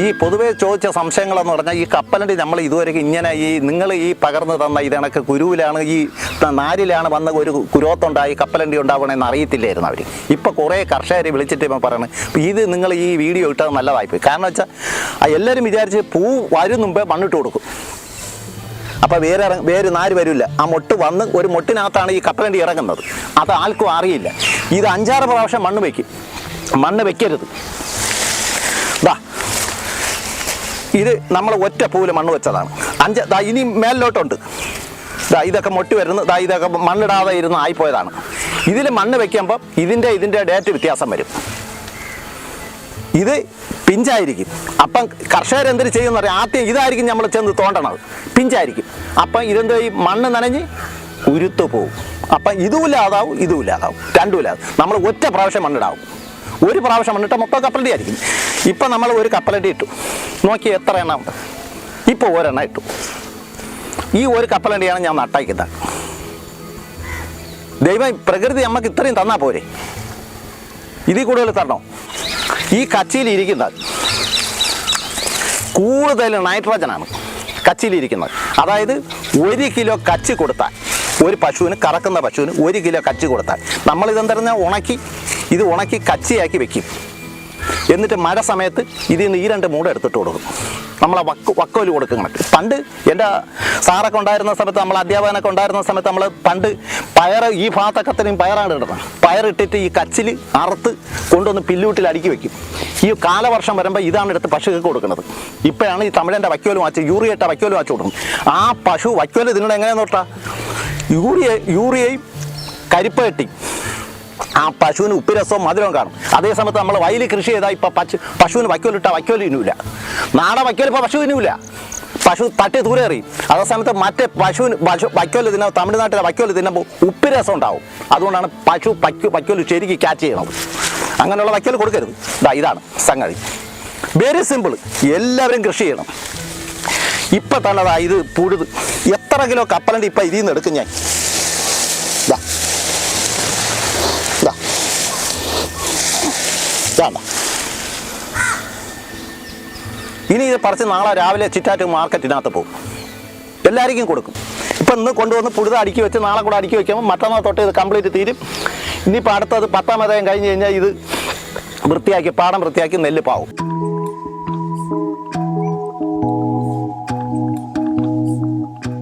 ഈ പൊതുവെ ചോദിച്ച സംശയങ്ങളെന്ന് പറഞ്ഞാൽ ഈ കപ്പലണ്ടി നമ്മൾ ഇതുവരെ ഇങ്ങനെ ഈ നിങ്ങൾ ഈ പകർന്നു തന്ന ഇതണക്ക് കുരുവിലാണ് ഈ നാരിലാണ് വന്ന ഒരു കുരോത്തുണ്ടായി കപ്പലണ്ടി ഉണ്ടാവണമെന്ന് അറിയത്തില്ലായിരുന്നു അവർ ഇപ്പോൾ കുറേ കർഷകർ വിളിച്ചിട്ട് ഇപ്പം പറയുന്നത് ഇത് നിങ്ങൾ ഈ വീഡിയോ ഇട്ടത് നല്ലതായിപ്പോയി കാരണം വെച്ചാൽ എല്ലാവരും വിചാരിച്ച് പൂ വരും മുമ്പേ മണ്ണിട്ട് കൊടുക്കും. അപ്പോൾ വേറെ വേര് നാര് വരില്ല. ആ മൊട്ട് വന്ന് ഒരു മൊട്ടിനകത്താണ് ഈ കപ്പലണ്ടി ഇറങ്ങുന്നത്. അത് ആർക്കും അറിയില്ല. ഇത് അഞ്ചാറ് പ്രാവശ്യം മണ്ണ് വയ്ക്കും മണ്ണ് വെക്കരുത് ദാ ഇത് നമ്മൾ ഒറ്റ പൂവിൽ മണ്ണ് വെച്ചതാണ്. അഞ്ച് ദാ ഇനി മേലിലോട്ടുണ്ട്. ദാ ഇതൊക്കെ മൊട്ടി വരുന്നു. ദാ ഇതൊക്കെ മണ്ണിടാതെ ഇരുന്ന് ആയിപ്പോയതാണ്. ഇതിൽ മണ്ണ് വെക്കുമ്പോൾ ഇതിന്റെ ഇതിന്റെ ഡേറ്റ് വ്യത്യാസം വരും. ഇത് പിഞ്ചായിരിക്കും. അപ്പം കർഷകർ എന്തിനു ചെയ്യുന്ന പറയാം ആദ്യം ഇതായിരിക്കും നമ്മൾ ചെന്ന് തോണ്ടണത്. പിഞ്ചായിരിക്കും. അപ്പം ഇതെന്ത് ഈ മണ്ണ് നനഞ്ഞ് ഉരുത്തു പോവും. അപ്പം ഇതുമില്ലാതാവും ഇതുമില്ലാതാവും ഇല്ലാതാവും. നമ്മൾ ഒറ്റ പ്രാവശ്യം മണ്ണിടാവും. ഒരു പ്രാവശ്യം വന്നിട്ട് മൊത്തം കപ്പലടി ആയിരിക്കും. ഇപ്പം നമ്മൾ ഒരു കപ്പലടി ഇട്ടു. നോക്കി എത്ര എണ്ണം. ഇപ്പോൾ ഒരെണ്ണം ഇട്ടു. ഈ ഒരു കപ്പലടിയാണ് ഞാൻ നട്ടയക്കുന്നത്. ദൈവം പ്രകൃതി നമുക്ക് ഇത്രയും തന്നാൽ പോരെ. ഇതിൽ കൂടുതൽ തരണോ? ഈ കച്ചിയിൽ ഇരിക്കുന്നത് കൂടുതൽ നൈട്രജനാണ് കച്ചിയിലിരിക്കുന്നത് അതായത് ഒരു കിലോ കച്ചി കൊടുത്താൽ ഒരു പശുവിന് കറക്കുന്ന പശുവിന് ഒരു കിലോ കച്ചി കൊടുത്താൽ നമ്മളിതെന്തറിഞ്ഞാൽ ഉണക്കി ഇത് ഉണക്കി കച്ചിയാക്കി വെക്കും. എന്നിട്ട് മഴ സമയത്ത് ഇതിൽ നിന്ന് ഈ രണ്ട് മൂട എടുത്തിട്ട് കൊടുക്കും. നമ്മളെ വക്ക് വക്കോൽ കൊടുക്കണം പണ്ട് എന്റെ സാറൊക്കെ ഉണ്ടായിരുന്ന സമയത്ത് നമ്മൾ അധ്യാപകനൊക്കെ ഉണ്ടായിരുന്ന സമയത്ത് നമ്മൾ പണ്ട് പയർ ഈ ഭാഗത്തക്കത്തിനും പയറാണ് ഇടുന്നത് പയറിട്ടിട്ട് ഈ കച്ചിൽ അറുത്ത് കൊണ്ടുവന്ന് പില്ലൂട്ടിൽ അടുക്കി വെക്കും. ഈ കാലവർഷം വരുമ്പോൾ ഇതാണ് എടുത്ത് പശുക്കൾക്ക് കൊടുക്കുന്നത്. ഇപ്പോഴാണ് ഈ തമിഴന്റെ വക്കോൽ വാച്ച് യൂറിയട്ട വക്കോൽ വാച്ച് കൊടുക്കും ആ പശു വക്കോൽ ഇതിനോട് എങ്ങനെയാന്ന് തൊട്ടാ യൂറിയ യൂറിയയും കരിപ്പകട്ടി ആ പശുവിന് ഉപ്പിരസവും മധുരവും കാണും. അതേ സമയത്ത് നമ്മൾ വയലിൽ കൃഷി ചെയ്താൽ ഇപ്പം പശു പശുവിന് വയ്ക്കോലിട്ട വയ്ക്കോലിനുമില്ല നാടൻ വയ്ക്കോൽ ഇപ്പോൾ പശുവിനുമില്ല പശു തട്ടി ദൂരെ എറിയും. അതേ സമയത്ത് മറ്റേ പശുവിന് പശു വയ്ക്കോൽ തിന്ന തമിഴ്നാട്ടിലെ വയ്ക്കോൽ തിന്നുമ്പോൾ ഉപ്പിരസം ഉണ്ടാവും. അതുകൊണ്ടാണ് പശു പയ്ക്കു വയ്ക്കോൽ ശരിക്ക് ക്യാച്ച് ചെയ്യണത് അങ്ങനെയുള്ള വയ്ക്കോൽ കൊടുക്കരുത്. ഇതാ ഇതാണ് സംഗതി. വെരി സിമ്പിൾ എല്ലാവരും കൃഷി ചെയ്യണം. ഇപ്പം തന്നെ ഇത് പുഴുത്. എത്ര കിലോ കപ്പലണ്ടി ഇപ്പം ഇതിൽ നിന്ന് എടുക്കും ഞാൻ ദാ ദാ ഇതാണ്ട ഇനി ഇത് പറിച്ച് നാളെ രാവിലെ ചിറ്റാറ്റ് മാർക്കറ്റിനകത്ത് പോകും. എല്ലാവർക്കും കൊടുക്കും. ഇപ്പം ഇന്ന് കൊണ്ടുവന്ന് പുഴുത അടുക്കി വെച്ച് നാളെ കൂടെ അടുക്കി വെക്കുമ്പോൾ മറ്റന്നാൾ തൊട്ട് ഇത് കംപ്ലീറ്റ് തീരും. ഇനിയിപ്പോൾ അടുത്തത് പത്താം മതം കഴിഞ്ഞ് കഴിഞ്ഞാൽ ഇത് വൃത്തിയാക്കി പാടം വൃത്തിയാക്കി നെല്ല് പാവും.